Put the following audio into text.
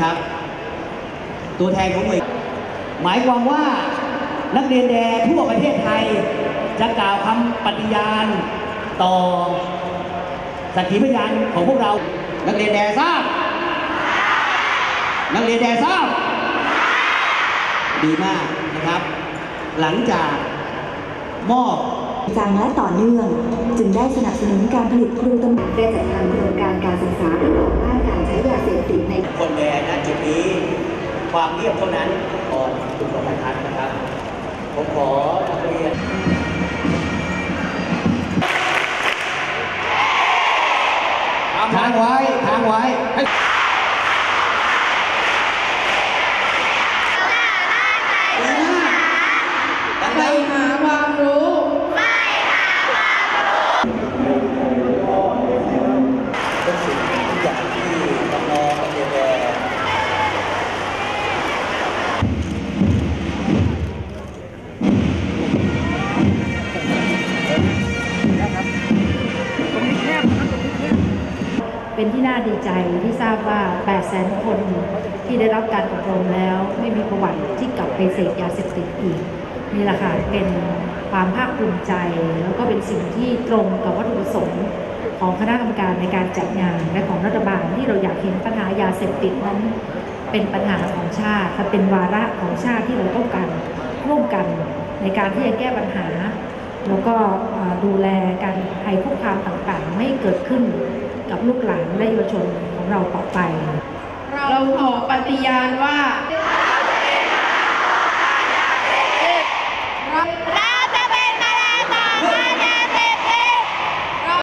นะครับ ตัวแทนของหน่วยหมายความว่านักเรียนแดทั่วประเทศไทย จะกล่าวคำปฏิญาณต่อสักขีพยานของพวกเรา นักเรียนแดทราบ นักเรียนแดทราบ ดีมากนะครับ หลังจากมอบจังและต่อเนื่อง จึงได้สนับสนุนการผลิตครูตำรวจได้จัดทำโครงการการศึกษาเพื่อต่อต้านการใช้ยาเสพติดในคนแดณจุดนี้ ความเรียบเท่านั้นก่อนคุณสมบัติทันนะครับ ผมขอนักเรียนทางไว้ทางไว้ เป็นที่น่าดีใจที่ทราบว่า 8 0 0 0 0 0 คนที่ได้รับการอบรมแล้ว ไม่มีประวัติที่กลับไปเสพยาเสพติดอีกนี่แหละค่ะเป็นความภาคภูมิใจ แล้วก็เป็นสิ่งที่ตรงกับวัตถุประสงค์ของคณะกรรมการในการจัดงาน และของรัฐบาลที่เราอยากเห็นปัญหายาเสพติดนั้น เป็นปัญหาของชาติค่ะเป็นวาระของชาติที่เราต้องการร่วมกันในการที่จะแก้ปัญหา แล้วก็ดูแลการภัยคุกคามต่างๆ ไม่เกิดขึ้นกับลูกหลานและเยาวชนของเราต่อไป เราขอปฏิญาณว่า